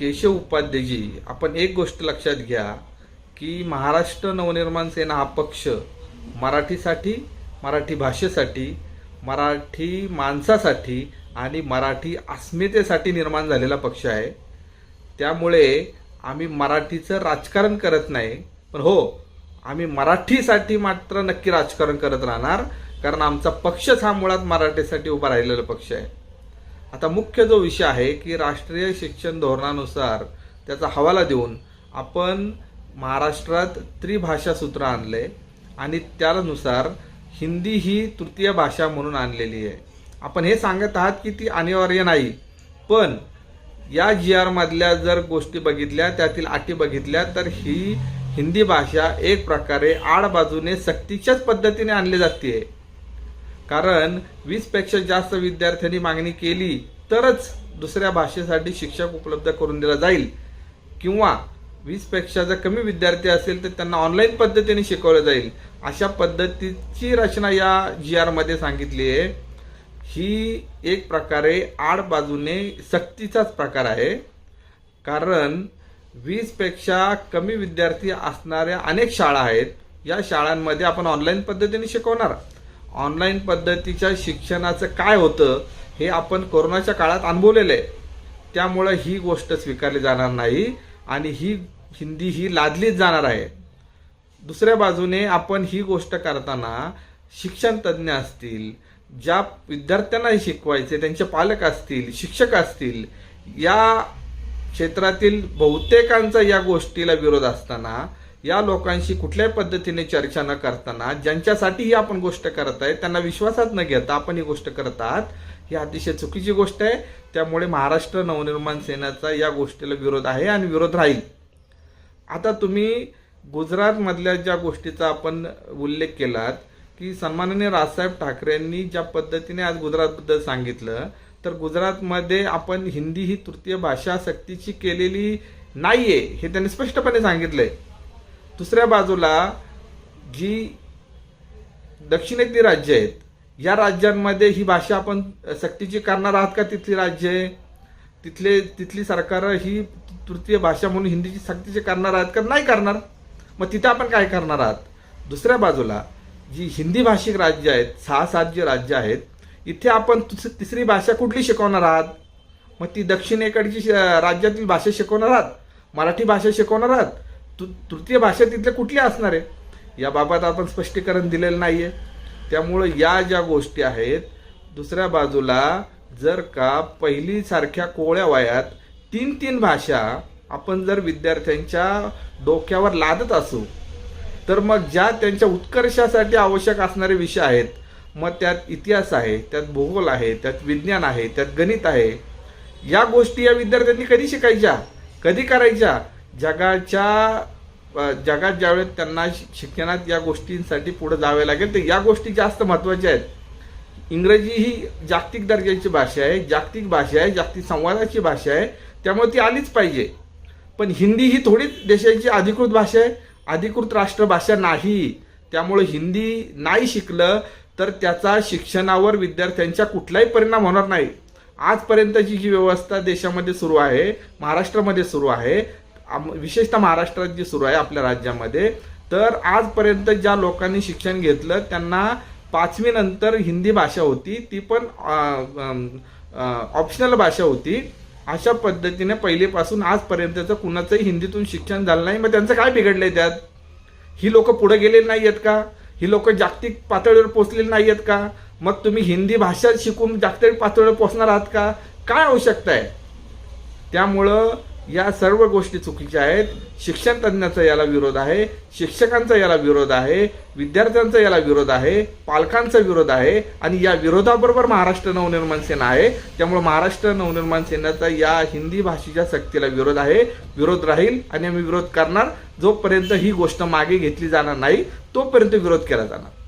केशव उपाध्येजी आपण एक गोष्ट लक्षात घ्या की महाराष्ट्र नवनिर्माण सेना हा पक्ष मराठीसाठी मराठी भाषेसाठी मराठी माणसासाठी आणि मराठी अस्मितेसाठी निर्माण झालेला पक्ष आहे. त्यामुळे आम्ही मराठीचं राजकारण करत नाही. पण हो आम्ही मराठीसाठी मात्र नक्की राजकारण करत राहणार कारण आमचा पक्षच हा मुळात मराठीसाठी उभा राहिलेला पक्ष आहे. आता मुख्य जो विषय आहे की राष्ट्रीय शिक्षण धोरणानुसार त्याचा हवाला देऊन आपण महाराष्ट्रात त्रिभाषा सूत्र आणले आणि त्यानुसार हिंदी ही तृतीय भाषा म्हणून आणलेली आहे. आपण हे सांगत आहात की ती अनिवार्य नाही पण या जी आरमधल्या जर गोष्टी बघितल्या त्यातील अटी बघितल्या तर ही हिंदी भाषा एक प्रकारे आडबाजूने सक्तीच्याच पद्धतीने आणली जाते. कारण वीसपेक्षा जास्त विद्यार्थ्यांनी मागणी केली तरच दुसऱ्या भाषेसाठी शिक्षक उपलब्ध करून दिला जाईल. किंवा वीसपेक्षा जर कमी विद्यार्थी असेल तर त्यांना ऑनलाईन पद्धतीने शिकवलं जाईल. अशा पद्धतीची रचना या जी आरमध्ये सांगितली आहे. ही एक प्रकारे आड बाजूने सक्तीचाच प्रकार आहे. कारण वीसपेक्षा कमी विद्यार्थी असणाऱ्या अनेक शाळा आहेत. या शाळांमध्ये आपण ऑनलाईन पद्धतीने शिकवणार. ऑनलाईन पद्धतीच्या शिक्षणाचं काय होतं हे आपण कोरोनाच्या काळात अनुभवलेलं आहे. त्यामुळं ही गोष्ट स्वीकारली जाणार नाही आणि ही हिंदी ही लादलीच जाणार आहे. दुसऱ्या बाजूने आपण ही गोष्ट करताना शिक्षण तज्ज्ञ असतील ज्या विद्यार्थ्यांना हे शिकवायचे त्यांचे पालक असतील शिक्षक असतील या क्षेत्रातील बहुतेकांचा या गोष्टीला विरोध असताना या लोकांशी कुठल्याही पद्धतीने चर्चा न करताना ज्यांच्यासाठी ही आपण गोष्ट करत आहे त्यांना विश्वासात न घेता आपण ही गोष्ट करत आहात ही अतिशय चुकीची गोष्ट आहे. त्यामुळे महाराष्ट्र नवनिर्माण सेनेचा या गोष्टीला विरोध आहे आणि विरोध राहील. आता तुम्ही गुजरातमधल्या ज्या गोष्टीचा आपण उल्लेख केलात की सन्माननीय राजसाहेब ठाकरेंनी ज्या पद्धतीने आज गुजरातबद्दल सांगितलं तर गुजरातमध्ये आपण हिंदी ही तृतीय भाषा सक्तीची केलेली नाहीये हे त्यांनी स्पष्टपणे सांगितलंय. दुसऱ्या बाजूला जी दक्षिणेतली राज्य आहेत या राज्यांमध्ये ही भाषा आपण सक्तीची करणार आहात का तिथली राज्य? तिथले तिथली सरकार ही तृतीय भाषा म्हणून हिंदीची सक्तीची करणार आहात का? नाही करणार. मग तिथे आपण काय करणार आहात? दुसऱ्या बाजूला जी हिंदी भाषिक राज्य आहेत सहा सात जी राज्य आहेत इथे आपण तिसरी भाषा कुठली शिकवणार आहात? मग ती दक्षिणेकडची श- राज्यातील भाषा शिकवणार आहात? मराठी भाषा शिकवणार आहात? तु- तृतीय भाषा तिथल्या कुठल्या असणार आहे? याबाबत आपण स्पष्टीकरण दिलेलं नाही आहे त्यामुळं या ज्या गोष्टी आहेत दुसऱ्या बाजूला जर का पहिलीसारख्या कोवळ्या वयात तीन तीन भाषा आपण जर विद्यार्थ्यांच्या डोक्यावर लादत असू तर मग ज्या त्यांच्या उत्कर्षासाठी आवश्यक असणारे विषय आहेत मग त्यात इतिहास आहे त्यात भूगोल आहे त्यात विज्ञान आहे त्यात गणित आहे या गोष्टी या विद्यार्थ्यांनी कधी शिकायच्या? कधी करायच्या? जगाच्या जगात ज्यावेळेस त्यांना शिक्षणात या गोष्टींसाठी पुढे जावे लागेल तर या गोष्टी जास्त महत्त्वाच्या आहेत. इंग्रजी ही जागतिक दर्जाची भाषा आहे जागतिक भाषा आहे जागतिक संवादाची भाषा आहे त्यामुळे ती आलीच पाहिजे. पण हिंदी ही थोडीच देशाची अधिकृत भाषा आहे अधिकृत राष्ट्रभाषा नाही. त्यामुळे हिंदी नाही शिकलं तर त्याचा शिक्षणावर विद्यार्थ्यांच्या कुठलाही परिणाम होणार नाही. आजपर्यंतची जी व्यवस्था देशामध्ये सुरू आहे महाराष्ट्रामध्ये सुरू आहे विशेषतः महाराष्ट्रात जी सुरू आहे आपल्या राज्यामध्ये तर आजपर्यंत ज्या लोकांनी शिक्षण घेतलं त्यांना पाचवी नंतर हिंदी भाषा होती ती पण ऑप्शनल भाषा होती. अशा पद्धतीने पहिलेपासून आजपर्यंतचं कुणाचंही हिंदीतून शिक्षण झालं नाही. मग त्यांचं काय बिघडलं आहे त्यात? ही लोक पुढे गेलेली नाही आहेत का? ही लोक जागतिक पातळीवर पोचलेली नाही आहेत का? मग तुम्ही हिंदी भाषा शिकून जागतिक पातळीवर पोचणार आहात का? काय आवश्यकता आहे? त्यामुळं या सर्व गोष्टी चुकीच्या आहेत. शिक्षण तज्ज्ञाचा याला विरोध आहे. शिक्षकांचा याला विरोध आहे. विद्यार्थ्यांचा याला विरोध आहे. पालकांचा विरोध आहे. आणि या विरोधाबरोबर महाराष्ट्र नवनिर्माण सेना आहे. त्यामुळे महाराष्ट्र नवनिर्माण सेनेचा या हिंदी भाषेच्या सक्तीला विरोध आहे. विरोध राहील आणि आम्ही विरोध करणार. जोपर्यंत ही गोष्ट मागे घेतली जाणार नाही तोपर्यंत विरोध केला जाणार.